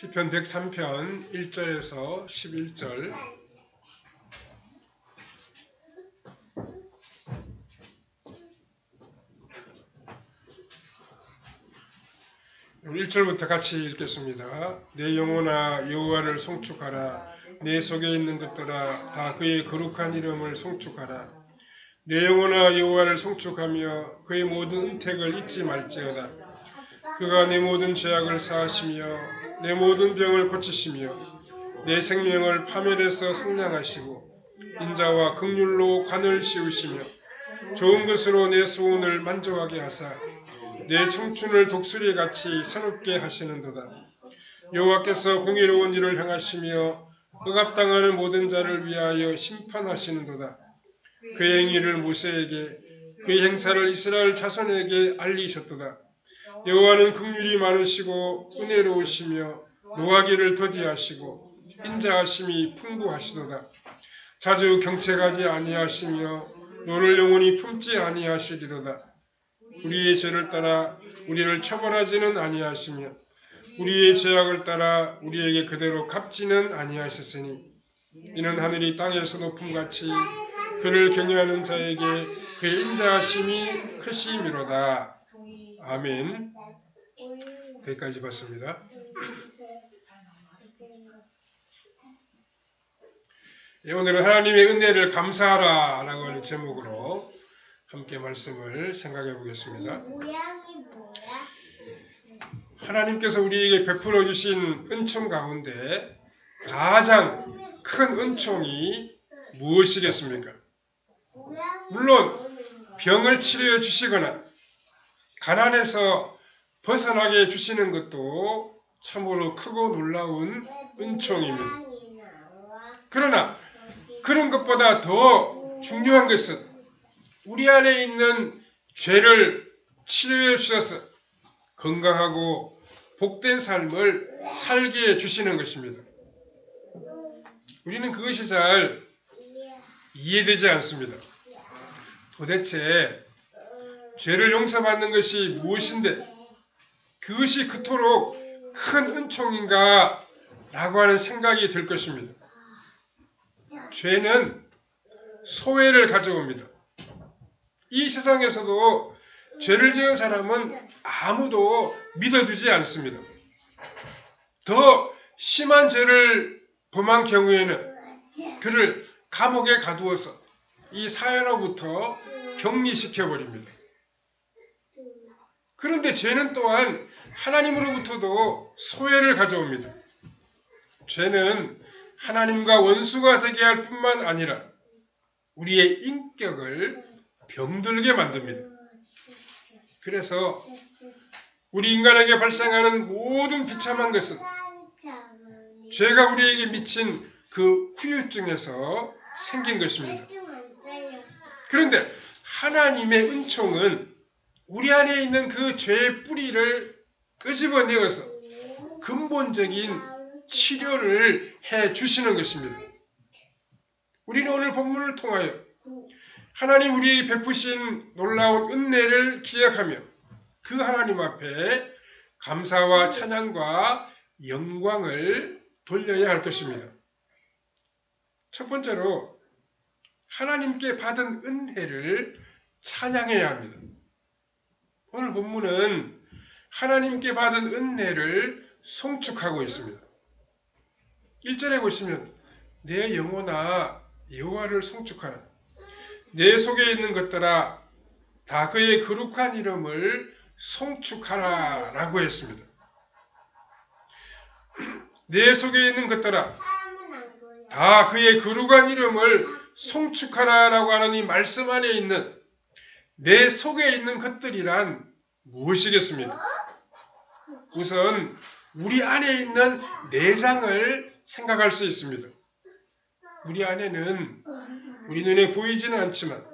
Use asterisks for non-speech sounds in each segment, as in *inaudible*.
시편 103편 1절에서 11절. 우리 1절부터 같이 읽겠습니다. 내 영혼아 여호와를 송축하라. 내 속에 있는 것들아 다 그의 거룩한 이름을 송축하라. 내 영혼아 여호와를 송축하며 그의 모든 은택을 잊지 말지어다. 그가 내 모든 죄악을 사하시며 내 모든 병을 고치시며 내 생명을 파멸해서 성량하시고 인자와 극률로 관을 씌우시며 좋은 것으로 내 소원을 만족하게 하사 내 청춘을 독수리 같이 새롭게 하시는도다. 여호와께서 공의로운 일을 행하시며 억압당하는 모든 자를 위하여 심판하시는도다. 그의 행위를 모세에게 그의 행사를 이스라엘 자손에게 알리셨도다. 여호와는 긍휼이 많으시고 은혜로우시며 노하기를 더디하시고 인자하심이 풍부하시도다. 자주 경책하지 아니하시며 노를 영원히 품지 아니하시리로다. 우리의 죄를 따라 우리를 처벌하지는 아니하시며 우리의 죄악을 따라 우리에게 그대로 갚지는 아니하셨으니 이는 하늘이 땅에서 높음같이 그를 경외하는 자에게 그의 인자하심이 크심이로다. 아멘. 여기까지 봤습니다. 예, 오늘은 하나님의 은혜를 감사하라 라고 하는 제목으로 함께 말씀을 생각해 보겠습니다. 하나님께서 우리에게 베풀어 주신 은총 가운데 가장 큰 은총이 무엇이겠습니까? 물론? 병을 치료해 주시거나 가난에서 벗어나게 해주시는 것도 참으로 크고 놀라운 은총입니다. 그러나 그런 것보다 더 중요한 것은 우리 안에 있는 죄를 치료해 주셔서 건강하고 복된 삶을 살게 해 주시는 것입니다. 우리는 그것이 잘 이해되지 않습니다. 도대체 죄를 용서받는 것이 무엇인데 그것이 그토록 큰 은총인가 라고 하는 생각이 들 것입니다. 죄는 소외를 가져옵니다. 이 세상에서도 죄를 지은 사람은 아무도 믿어주지 않습니다. 더 심한 죄를 범한 경우에는 그를 감옥에 가두어서 이 사회로부터 격리시켜 버립니다. 그런데 죄는 또한 하나님으로부터도 소외를 가져옵니다. 죄는 하나님과 원수가 되게 할 뿐만 아니라 우리의 인격을 병들게 만듭니다. 그래서 우리 인간에게 발생하는 모든 비참한 것은 죄가 우리에게 미친 그 후유증에서 생긴 것입니다. 그런데 하나님의 은총은 우리 안에 있는 그 죄의 뿌리를 끄집어내어서 근본적인 치료를 해 주시는 것입니다. 우리는 오늘 본문을 통하여 하나님 우리에게 베푸신 놀라운 은혜를 기억하며 그 하나님 앞에 감사와 찬양과 영광을 돌려야 할 것입니다. 첫 번째로 하나님께 받은 은혜를 찬양해야 합니다. 오늘 본문은 하나님께 받은 은혜를 송축하고 있습니다. 1절에 보시면 내 영혼아 여호와를 송축하라. 내 속에 있는 것들아 다 그의 거룩한 이름을 송축하라 라고 했습니다. *clears throat* 내 속에 있는 것들아 다 그의 거룩한 이름을 송축하라 라고 하는 이 말씀 안에 있는 내 속에 있는 것들이란 무엇이겠습니까? 우선 우리 안에 있는 내장을 생각할 수 있습니다. 우리 안에는 우리 눈에 보이지는 않지만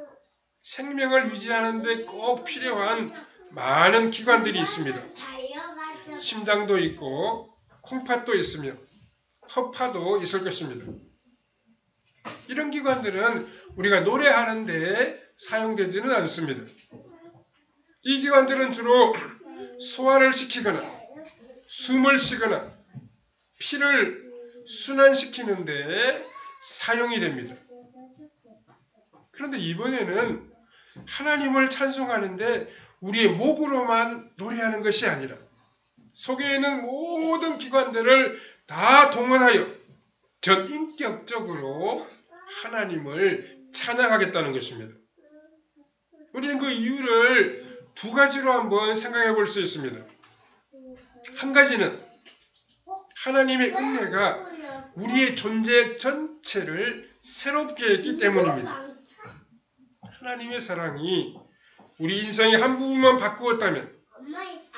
생명을 유지하는데 꼭 필요한 많은 기관들이 있습니다. 심장도 있고 콩팥도 있으며 허파도 있을 것입니다. 이런 기관들은 우리가 노래하는데 사용되지는 않습니다. 이 기관들은 주로 소화를 시키거나 숨을 쉬거나 피를 순환시키는 데 사용이 됩니다. 그런데 이번에는 하나님을 찬송하는데 우리의 목으로만 노래하는 것이 아니라 속에 있는 모든 기관들을 다 동원하여 전 인격적으로 하나님을 찬양하겠다는 것입니다. 우리는 그 이유를 두 가지로 한번 생각해 볼 수 있습니다. 한 가지는 하나님의 은혜가 우리의 존재 전체를 새롭게 했기 때문입니다. 하나님의 사랑이 우리 인생의 한 부분만 바꾸었다면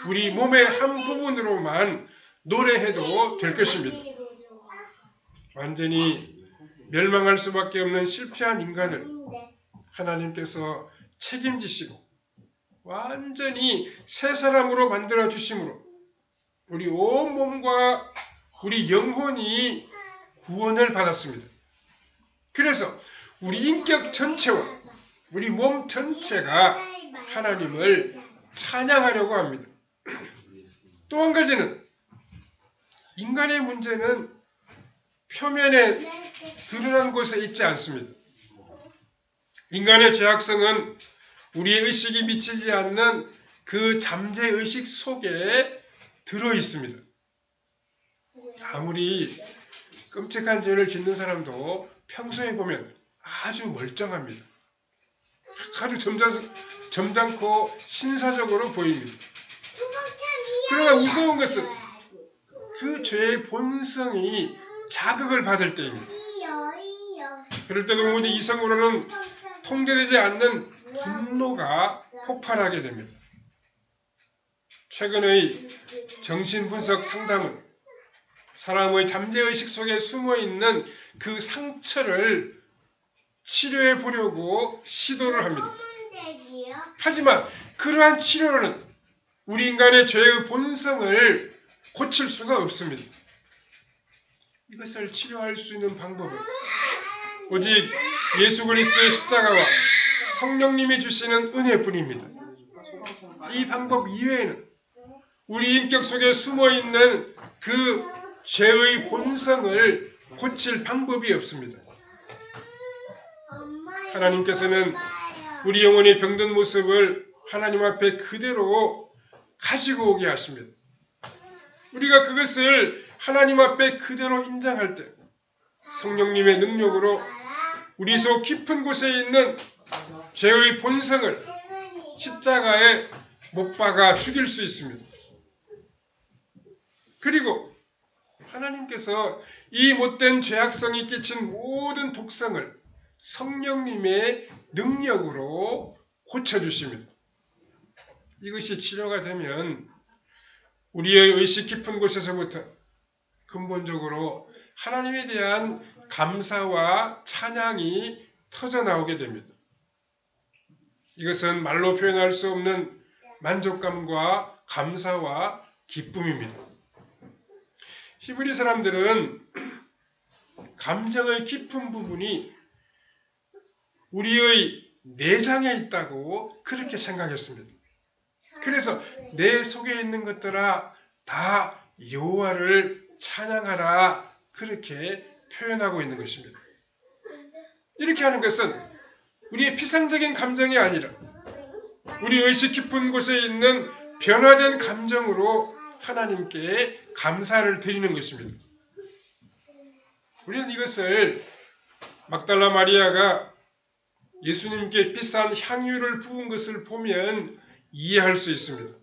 우리 몸의 한 부분으로만 노래해도 될 것입니다. 완전히 멸망할 수밖에 없는 실패한 인간을 하나님께서 책임지시고 완전히 새 사람으로 만들어 주심으로 우리 온 몸과 우리 영혼이 구원을 받았습니다. 그래서 우리 인격 전체와 우리 몸 전체가 하나님을 찬양하려고 합니다. 또 한 가지는 인간의 문제는 표면에 드러난 곳에 있지 않습니다. 인간의 죄악성은 우리의 의식이 미치지 않는 그 잠재 의식 속에 들어 있습니다. 아무리 끔찍한 죄를 짓는 사람도 평소에 보면 아주 멀쩡합니다. 아주 점잖, 점잖고 신사적으로 보입니다. 그러나 무서운 것은 그 죄의 본성이 자극을 받을 때입니다. 그럴 때 도무지 이성으로는 통제되지 않는 분노가 폭발하게 됩니다. 최근의 정신분석 상담은 사람의 잠재의식 속에 숨어 있는 그 상처를 치료해 보려고 시도를 합니다. 하지만 그러한 치료로는 우리 인간의 죄의 본성을 고칠 수가 없습니다. 이것을 치료할 수 있는 방법은 오직 예수 그리스도의 십자가와 성령님이 주시는 은혜뿐입니다. 이 방법 이외에는 우리 인격 속에 숨어 있는 그 죄의 본성을 고칠 방법이 없습니다. 하나님께서는 우리 영혼의 병든 모습을 하나님 앞에 그대로 가지고 오게 하십니다. 우리가 그것을 하나님 앞에 그대로 인정할 때 성령님의 능력으로 우리 속 깊은 곳에 있는 죄의 본성을 십자가에 못 박아 죽일 수 있습니다. 그리고 하나님께서 이 못된 죄악성이 끼친 모든 독성을 성령님의 능력으로 고쳐주십니다. 이것이 치료가 되면 우리의 의식 깊은 곳에서부터 근본적으로 하나님에 대한 감사와 찬양이 터져 나오게 됩니다. 이것은 말로 표현할 수 없는 만족감과 감사와 기쁨입니다. 히브리 사람들은 감정의 깊은 부분이 우리의 내장에 있다고 그렇게 생각했습니다. 그래서 내 속에 있는 것들아 다 여호와를 찬양하라 그렇게 표현하고 있는 것입니다. 이렇게 하는 것은 우리의 피상적인 감정이 아니라 우리 의식 깊은 곳에 있는 변화된 감정으로 하나님께 감사를 드리는 것입니다. 우리는 이것을 막달라 마리아가 예수님께 비싼 향유를 부은 것을 보면 이해할 수 있습니다.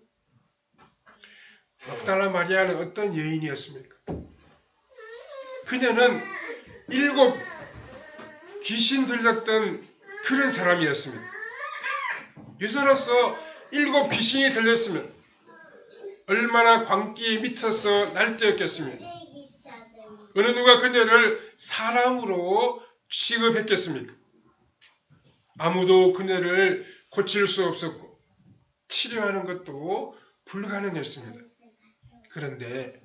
막달라 마리아는 어떤 여인이었습니까? 그녀는 일곱 귀신 들렸던 그런 사람이었습니다. 유서로서 일곱 귀신이 들렸으면 얼마나 광기에 미쳐서 날뛰었겠습니까? 어느 누가 그녀를 사람으로 취급했겠습니까? 아무도 그녀를 고칠 수 없었고 치료하는 것도 불가능했습니다. 그런데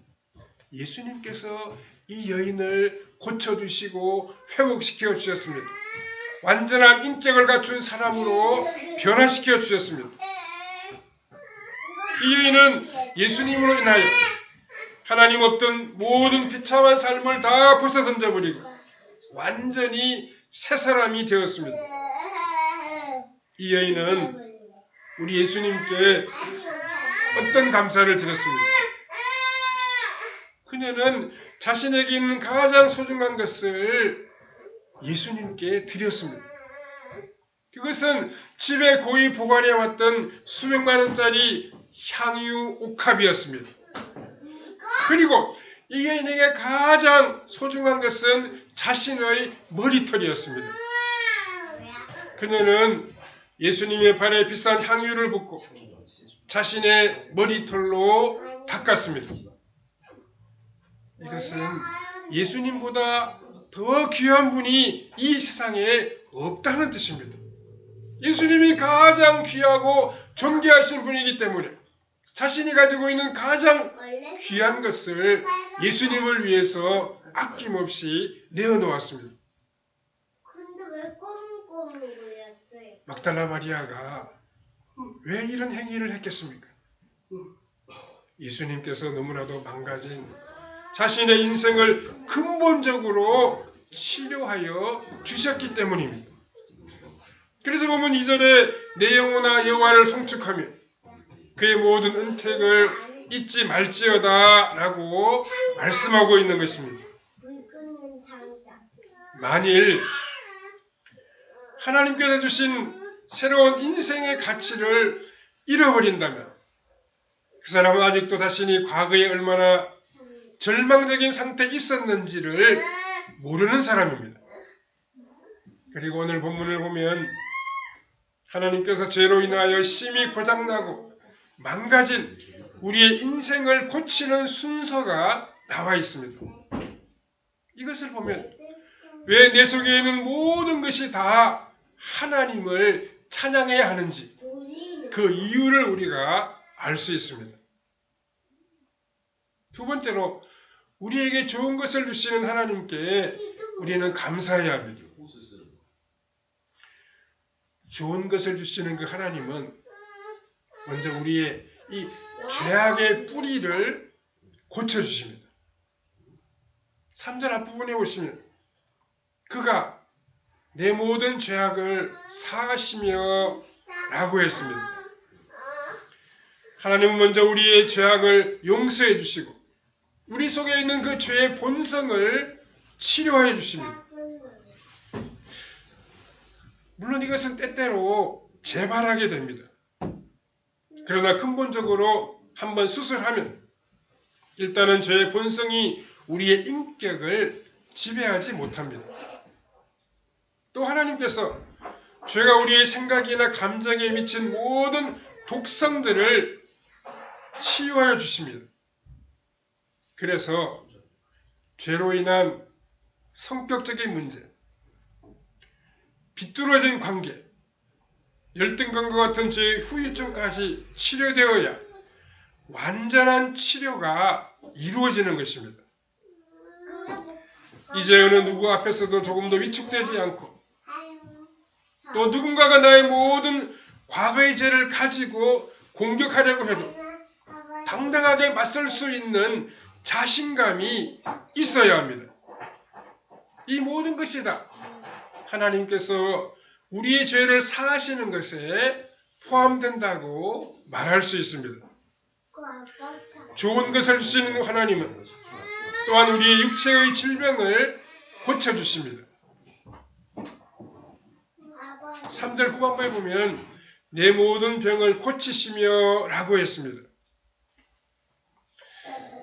예수님께서 이 여인을 고쳐주시고 회복시켜 주셨습니다. 완전한 인격을 갖춘 사람으로 변화시켜 주셨습니다. 이 여인은 예수님으로 인하여 하나님 없던 모든 비참한 삶을 다 벗어 던져버리고 완전히 새 사람이 되었습니다. 이 여인은 우리 예수님께 어떤 감사를 드렸습니다. 그녀는 자신에게 있는 가장 소중한 것을 예수님께 드렸습니다. 그것은 집에 고이 보관해 왔던 수백만 원짜리 향유 옥합이었습니다. 그리고 이 여인에게 가장 소중한 것은 자신의 머리털이었습니다. 그녀는 예수님의 발에 비싼 향유를 붓고 자신의 머리털로 닦았습니다. 이것은 예수님보다 더 귀한 분이 이 세상에 없다는 뜻입니다. 예수님이 가장 귀하고 존귀하신 분이기 때문에 자신이 가지고 있는 가장 귀한 것을 예수님을 위해서 아낌없이 내어놓았습니다. 막달라 마리아가 왜 이런 행위를 했겠습니까? 예수님께서 너무나도 망가진 자신의 인생을 근본적으로 치료하여 주셨기 때문입니다. 그래서 보면 이절에 내 영혼아 여호와를 송축하며 그의 모든 은택을 잊지 말지어다 라고 말씀하고 있는 것입니다. 만일 하나님께서 주신 새로운 인생의 가치를 잃어버린다면 그 사람은 아직도 자신이 과거에 얼마나 절망적인 상태에 있었는지를 모르는 사람입니다. 그리고 오늘 본문을 보면 하나님께서 죄로 인하여 심히 고장나고 망가진 우리의 인생을 고치는 순서가 나와 있습니다. 이것을 보면 왜 내 속에 있는 모든 것이 다 하나님을 찬양해야 하는지 그 이유를 우리가 알 수 있습니다. 두 번째로 우리에게 좋은 것을 주시는 하나님께 우리는 감사해야 합니다. 좋은 것을 주시는 그 하나님은 먼저 우리의 이 죄악의 뿌리를 고쳐주십니다. 3절 앞부분에 보시면 그가 내 모든 죄악을 사하시며 라고 했습니다. 하나님은 먼저 우리의 죄악을 용서해 주시고 우리 속에 있는 그 죄의 본성을 치료해 주십니다. 물론 이것은 때때로 재발하게 됩니다. 그러나 근본적으로 한번 수술하면 일단은 죄의 본성이 우리의 인격을 지배하지 못합니다. 또 하나님께서 죄가 우리의 생각이나 감정에 미친 모든 독성들을 치유하여 주십니다. 그래서 죄로 인한 성격적인 문제, 비뚤어진 관계, 열등감과 같은 죄의 후유증까지 치료되어야 완전한 치료가 이루어지는 것입니다. 이제 어느 누구 앞에서도 조금 더 위축되지 않고 또 누군가가 나의 모든 과거의 죄를 가지고 공격하려고 해도 당당하게 맞설 수 있는 자신감이 있어야 합니다. 이 모든 것이 다 하나님께서 우리의 죄를 사하시는 것에 포함된다고 말할 수 있습니다. 좋은 것을 주시는 하나님은 또한 우리의 육체의 질병을 고쳐주십니다. 3절 후반부에 보면 내 모든 병을 고치시며 라고 했습니다.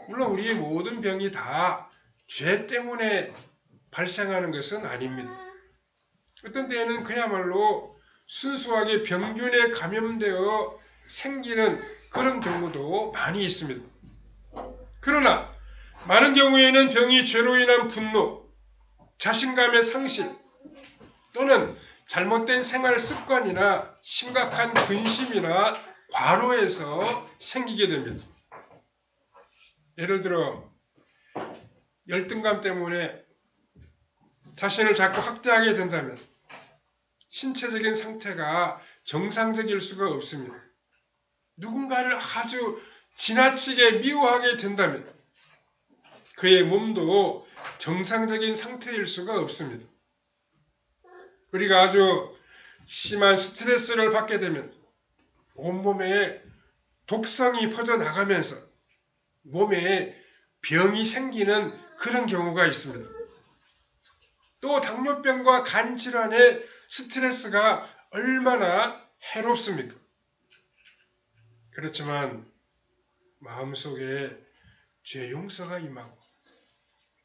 물론 우리의 모든 병이 다 죄 때문에 발생하는 것은 아닙니다. 어떤 때에는 그야말로 순수하게 병균에 감염되어 생기는 그런 경우도 많이 있습니다. 그러나 많은 경우에는 병이 죄로 인한 분노, 자신감의 상실 또는 잘못된 생활 습관이나 심각한 근심이나 과로에서 생기게 됩니다. 예를 들어 열등감 때문에 자신을 자꾸 학대하게 된다면 신체적인 상태가 정상적일 수가 없습니다. 누군가를 아주 지나치게 미워하게 된다면 그의 몸도 정상적인 상태일 수가 없습니다. 우리가 아주 심한 스트레스를 받게 되면 온몸에 독성이 퍼져나가면서 몸에 병이 생기는 그런 경우가 있습니다. 또 당뇨병과 간 질환의 스트레스가 얼마나 해롭습니까? 그렇지만 마음속에 죄 용서가 임하고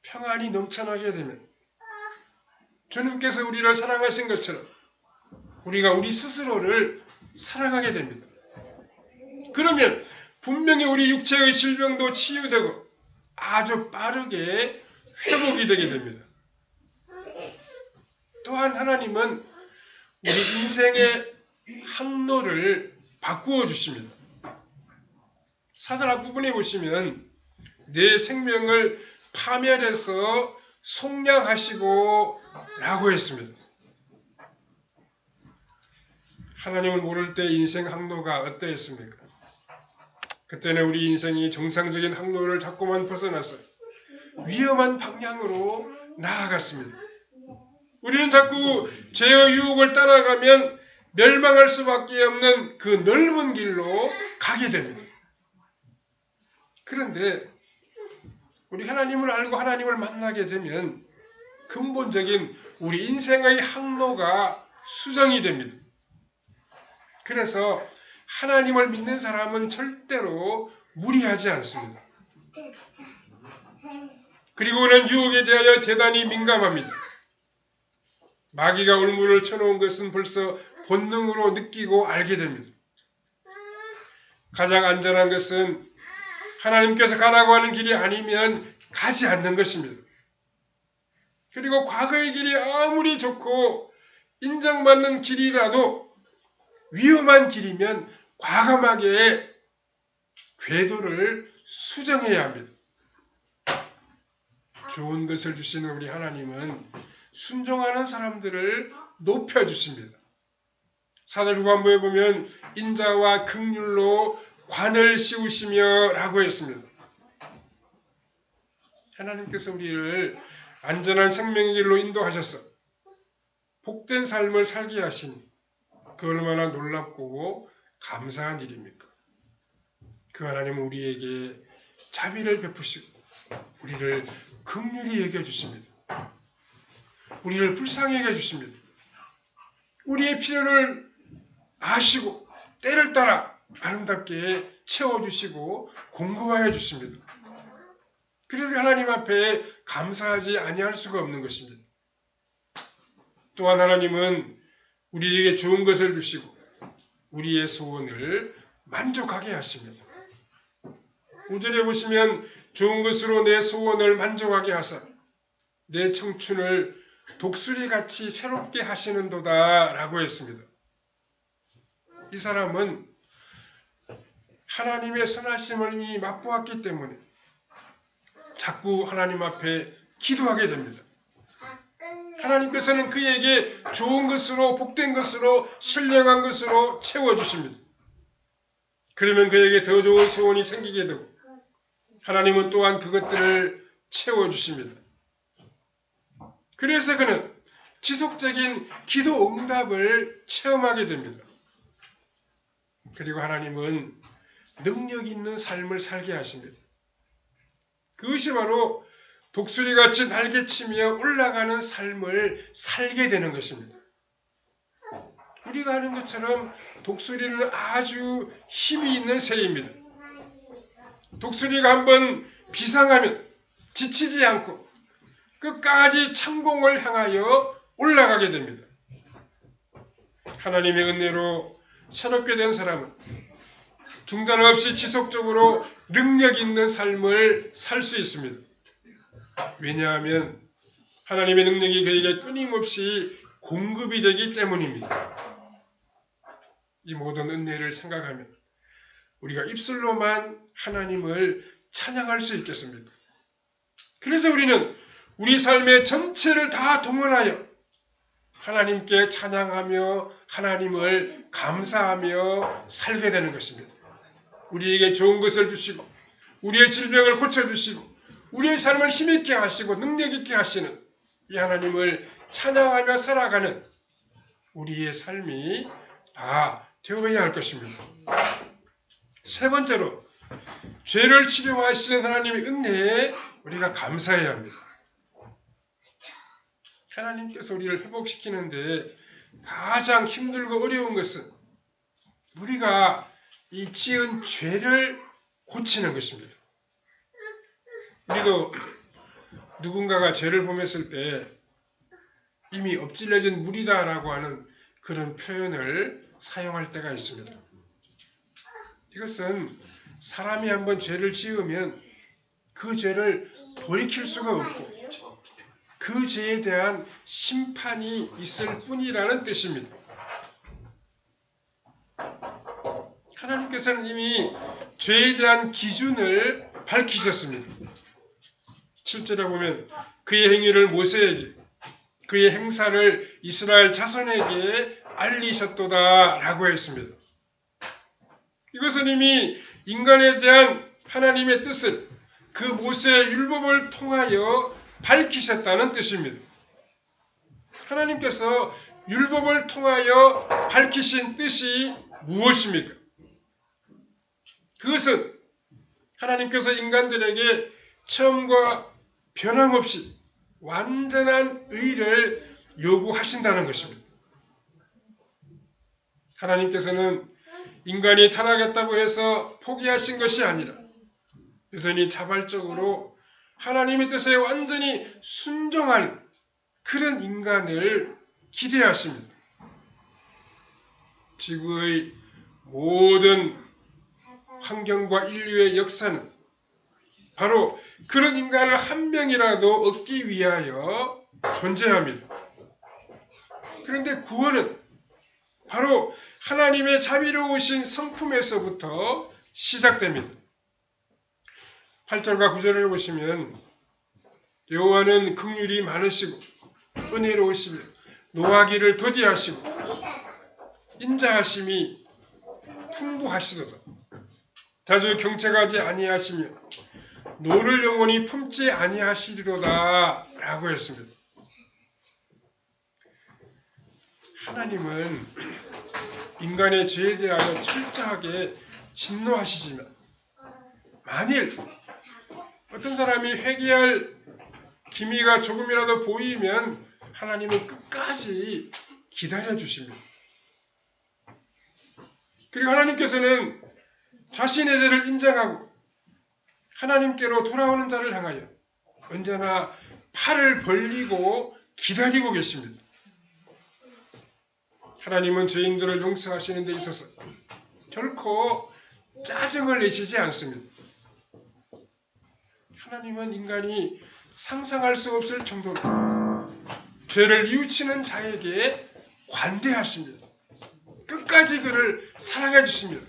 평안이 넘쳐나게 되면 주님께서 우리를 사랑하신 것처럼 우리가 우리 스스로를 사랑하게 됩니다. 그러면 분명히 우리 육체의 질병도 치유되고 아주 빠르게 회복이 되게 됩니다. 또한 하나님은 우리 인생의 항로를 바꾸어 주십니다. 사절 앞부분에 보시면 내 생명을 파멸해서 속량하시고 라고 했습니다. 하나님을 모를 때 인생 항로가 어떠했습니까? 그때는 우리 인생이 정상적인 항로를 자꾸만 벗어나서 위험한 방향으로 나아갔습니다. 우리는 자꾸 죄의 유혹을 따라가면 멸망할 수밖에 없는 그 넓은 길로 가게 됩니다. 그런데 우리 하나님을 알고 하나님을 만나게 되면 근본적인 우리 인생의 항로가 수정이 됩니다. 그래서 하나님을 믿는 사람은 절대로 무리하지 않습니다. 그리고는 유혹에 대하여 대단히 민감합니다. 마귀가 울물을 쳐놓은 것은 벌써 본능으로 느끼고 알게 됩니다. 가장 안전한 것은 하나님께서 가라고 하는 길이 아니면 가지 않는 것입니다. 그리고 과거의 길이 아무리 좋고 인정받는 길이라도 위험한 길이면 과감하게 궤도를 수정해야 합니다. 좋은 것을 주시는 우리 하나님은 순종하는 사람들을 높여주십니다. 사절 후반부에 보면 인자와 극률로 관을 씌우시며 라고 했습니다. 하나님께서 우리를 안전한 생명의 길로 인도하셔서 복된 삶을 살게 하시니 그 얼마나 놀랍고 감사한 일입니까? 그 하나님은 우리에게 자비를 베푸시고 우리를 극률히 여겨 주십니다. 우리를 불쌍히 여겨 주십니다. 우리의 필요를 아시고 때를 따라 아름답게 채워주시고 공급하여 주십니다. 그래서 하나님 앞에 감사하지 아니할 수가 없는 것입니다. 또한 하나님은 우리에게 좋은 것을 주시고 우리의 소원을 만족하게 하십니다. 5절에 보시면 좋은 것으로 내 소원을 만족하게 하사 내 청춘을 독수리같이 새롭게 하시는도다 라고 했습니다. 이 사람은 하나님의 선하심을 이미 맛보았기 때문에 자꾸 하나님 앞에 기도하게 됩니다. 하나님께서는 그에게 좋은 것으로 복된 것으로 신령한 것으로 채워주십니다. 그러면 그에게 더 좋은 소원이 생기게 되고 하나님은 또한 그것들을 채워주십니다. 그래서 그는 지속적인 기도 응답을 체험하게 됩니다. 그리고 하나님은 능력 있는 삶을 살게 하십니다. 그것이 바로 독수리같이 날개치며 올라가는 삶을 살게 되는 것입니다. 우리가 아는 것처럼 독수리는 아주 힘이 있는 새입니다. 독수리가 한번 비상하면 지치지 않고 끝까지 창공을 향하여 올라가게 됩니다. 하나님의 은혜로 새롭게 된 사람은 중단 없이 지속적으로 능력 있는 삶을 살 수 있습니다. 왜냐하면 하나님의 능력이 그에게 끊임없이 공급이 되기 때문입니다. 이 모든 은혜를 생각하면 우리가 입술로만 하나님을 찬양할 수 있겠습니다. 그래서 우리는 우리 삶의 전체를 다 동원하여 하나님께 찬양하며 하나님을 감사하며 살게 되는 것입니다. 우리에게 좋은 것을 주시고 우리의 질병을 고쳐주시고 우리의 삶을 힘있게 하시고 능력있게 하시는 이 하나님을 찬양하며 살아가는 우리의 삶이 다 되어야 할 것입니다. 세 번째로 죄를 치료하시는 하나님의 은혜에 우리가 감사해야 합니다. 하나님께서 우리를 회복시키는데 가장 힘들고 어려운 것은 우리가 이 지은 죄를 고치는 것입니다. 우리도 누군가가 죄를 범했을 때 이미 엎질러진 물이다라고 하는 그런 표현을 사용할 때가 있습니다. 이것은 사람이 한번 죄를 지으면 그 죄를 돌이킬 수가 없고 그 죄에 대한 심판이 있을 뿐이라는 뜻입니다. 하나님께서는 이미 죄에 대한 기준을 밝히셨습니다. 7절에 보면 그의 행위를 모세에게 그의 행사를 이스라엘 자손에게 알리셨도다 라고 했습니다. 이것은 이미 인간에 대한 하나님의 뜻을 그 모세의 율법을 통하여 밝히셨다는 뜻입니다. 하나님께서 율법을 통하여 밝히신 뜻이 무엇입니까? 그것은 하나님께서 인간들에게 처음과 변함없이 완전한 의를 요구하신다는 것입니다. 하나님께서는 인간이 타락했다고 해서 포기하신 것이 아니라 여전히 자발적으로 하나님의 뜻에 완전히 순종한 그런 인간을 기대하십니다. 지구의 모든 환경과 인류의 역사는 바로 그런 인간을 한 명이라도 얻기 위하여 존재합니다. 그런데 구원은 바로 하나님의 자비로우신 성품에서부터 시작됩니다. 8절과 9절을 보시면 여호와는 긍휼이 많으시고 은혜로우시며 노하기를 더디하시고 인자하심이 풍부하시도다. 자주 경책하지 아니하시며 노를 영원히 품지 아니하시리로다 라고 했습니다. 하나님은 인간의 죄에 대하여 철저하게 진노하시지만 만일 어떤 사람이 회개할 기미가 조금이라도 보이면 하나님은 끝까지 기다려 주십니다. 그리고 하나님께서는 자신의 죄를 인정하고 하나님께로 돌아오는 자를 향하여 언제나 팔을 벌리고 기다리고 계십니다. 하나님은 죄인들을 용서하시는 데 있어서 결코 짜증을 내시지 않습니다. 하나님은 인간이 상상할 수 없을 정도로 죄를 뉘우치는 자에게 관대하십니다. 끝까지 그를 사랑해 주십니다.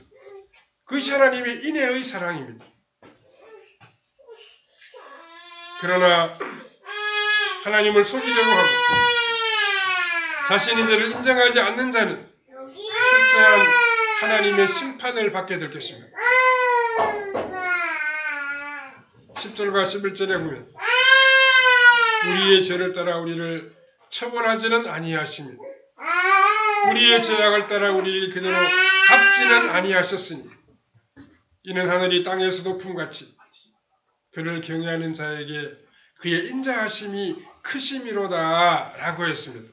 그것이 하나님의 인애의 사랑입니다. 그러나 하나님을 속이려고 하고 자신의 죄를 인정하지 않는 자는 철저한 하나님의 심판을 받게 될 것입니다. 10절과 11절에 보면 우리의 죄를 따라 우리를 처벌하지는 아니하시며 우리의 죄악을 따라 우리를 그대로 갚지는 아니하셨으니 이는 하늘이 땅에서 높음같이 그를 경외하는 자에게 그의 인자하심이 크심이로다 라고 했습니다.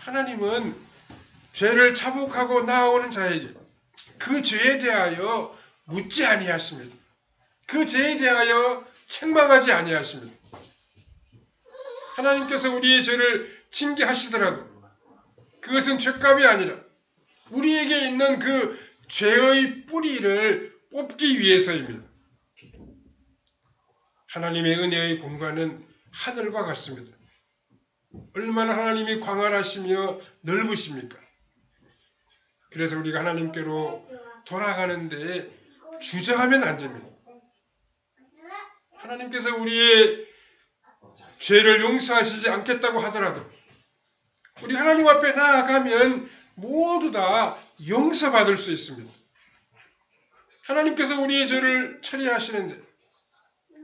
하나님은 죄를 자복하고 나아오는 자에게 그 죄에 대하여 묻지 아니하십니다. 그 죄에 대하여 책망하지 아니하십니다. 하나님께서 우리의 죄를 징계하시더라도 그것은 죄값이 아니라 우리에게 있는 그 죄의 뿌리를 뽑기 위해서입니다. 하나님의 은혜의 공간은 하늘과 같습니다. 얼마나 하나님이 광활하시며 넓으십니까? 그래서 우리가 하나님께로 돌아가는데 주저하면 안 됩니다. 하나님께서 우리의 죄를 용서하시지 않겠다고 하더라도 우리 하나님 앞에 나아가면 모두 다 용서받을 수 있습니다. 하나님께서 우리의 죄를 처리하시는데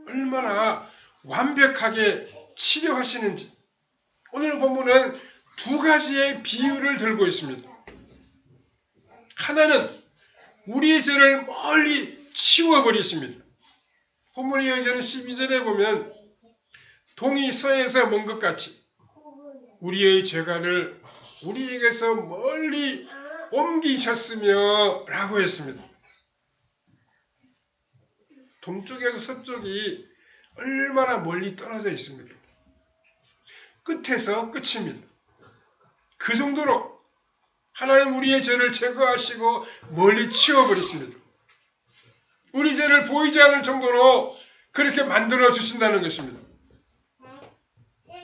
얼마나 완벽하게 치료하시는지 오늘 본문은 두 가지의 비유를 들고 있습니다. 하나는 우리의 죄를 멀리 치워버리십니다. 본문의 여전은 12절에 보면 동이 서에서 먼 것 같이 우리의 죄가를 우리에게서 멀리 옮기셨으며 라고 했습니다. 동쪽에서 서쪽이 얼마나 멀리 떨어져 있습니까? 끝에서 끝입니다. 그 정도로 하나님 우리의 죄를 제거하시고 멀리 치워버리십니다. 우리 죄를 보이지 않을 정도로 그렇게 만들어 주신다는 것입니다.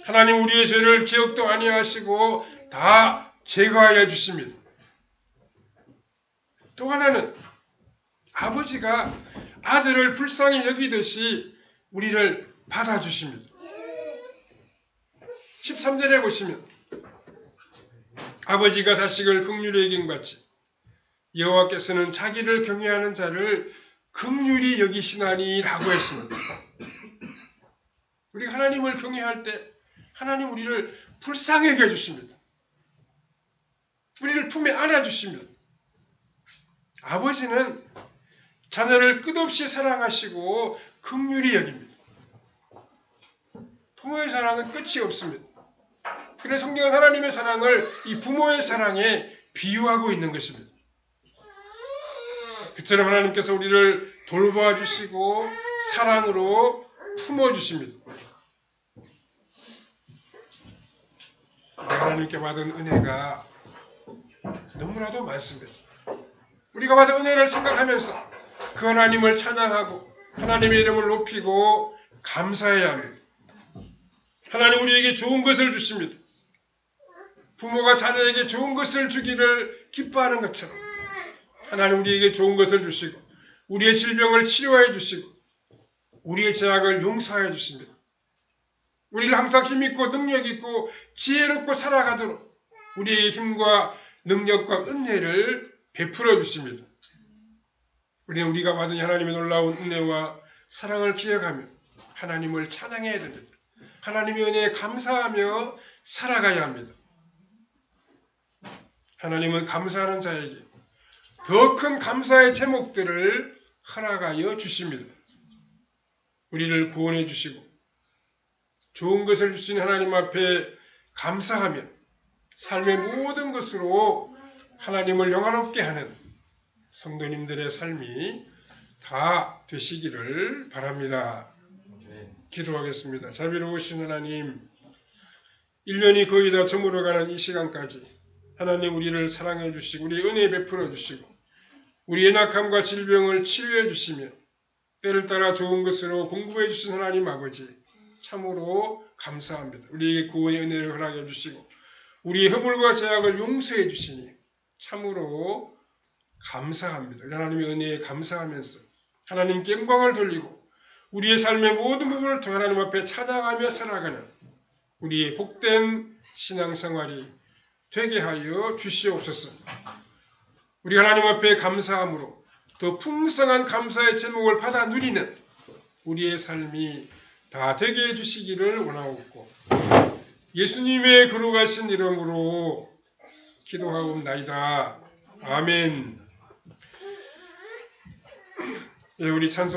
하나님 우리의 죄를 기억도 아니하시고 다 제거하여 주십니다. 또 하나는 아버지가 아들을 불쌍히 여기듯이 우리를 받아주십니다. 13절에 보시면 아버지가 자식을 극률히 여긴 같이 여호와께서는 자기를 경외하는 자를 극률히 여기시나니라고 했습니다. 우리가 하나님을 경외할 때 하나님 우리를 불쌍하게 해주십니다. 우리를 품에 안아주십니다. 아버지는 자녀를 끝없이 사랑하시고 극률히 여깁니다. 부모의 사랑은 끝이 없습니다. 그래서 성경은 하나님의 사랑을 이 부모의 사랑에 비유하고 있는 것입니다. 그처럼 하나님께서 우리를 돌보아 주시고 사랑으로 품어 주십니다. 하나님께 받은 은혜가 너무나도 많습니다. 우리가 받은 은혜를 생각하면서 그 하나님을 찬양하고 하나님의 이름을 높이고 감사해야 합니다. 하나님 우리에게 좋은 것을 주십니다. 부모가 자녀에게 좋은 것을 주기를 기뻐하는 것처럼 하나님 우리에게 좋은 것을 주시고 우리의 질병을 치료해 주시고 우리의 죄악을 용서해 주십니다. 우리를 항상 힘있고 능력있고 지혜롭고 살아가도록 우리의 힘과 능력과 은혜를 베풀어 주십니다. 우리는 우리가 받은 하나님의 놀라운 은혜와 사랑을 기억하며 하나님을 찬양해야 됩니다. 하나님의 은혜에 감사하며 살아가야 합니다. 하나님은 감사하는 자에게 더 큰 감사의 제목들을 허락하여 주십니다. 우리를 구원해 주시고 좋은 것을 주신 하나님 앞에 감사하며 삶의 모든 것으로 하나님을 영화롭게 하는 성도님들의 삶이 다 되시기를 바랍니다. 기도하겠습니다. 자비로우신 하나님, 1년이 거의 다 저물어가는 이 시간까지 하나님 우리를 사랑해 주시고 우리 은혜 베풀어 주시고 우리의 낙함과 질병을 치료해 주시며 때를 따라 좋은 것으로 공급해 주신 하나님 아버지 참으로 감사합니다. 우리에게 구원의 은혜를 허락해 주시고 우리의 허물과 죄악을 용서해 주시니 참으로 감사합니다. 하나님의 은혜에 감사하면서 하나님께 영광을 돌리고 우리의 삶의 모든 부분을 통해 하나님 앞에 찬양하며 살아가는 우리의 복된 신앙생활이 되게 하여 주시옵소서. 우리 하나님 앞에 감사함으로 더 풍성한 감사의 제목을 받아 누리는 우리의 삶이 다 되게 해주시기를 원하옵고 예수님의 거룩하신 이름으로 기도하옵나이다. 아멘. 예, 우리 찬송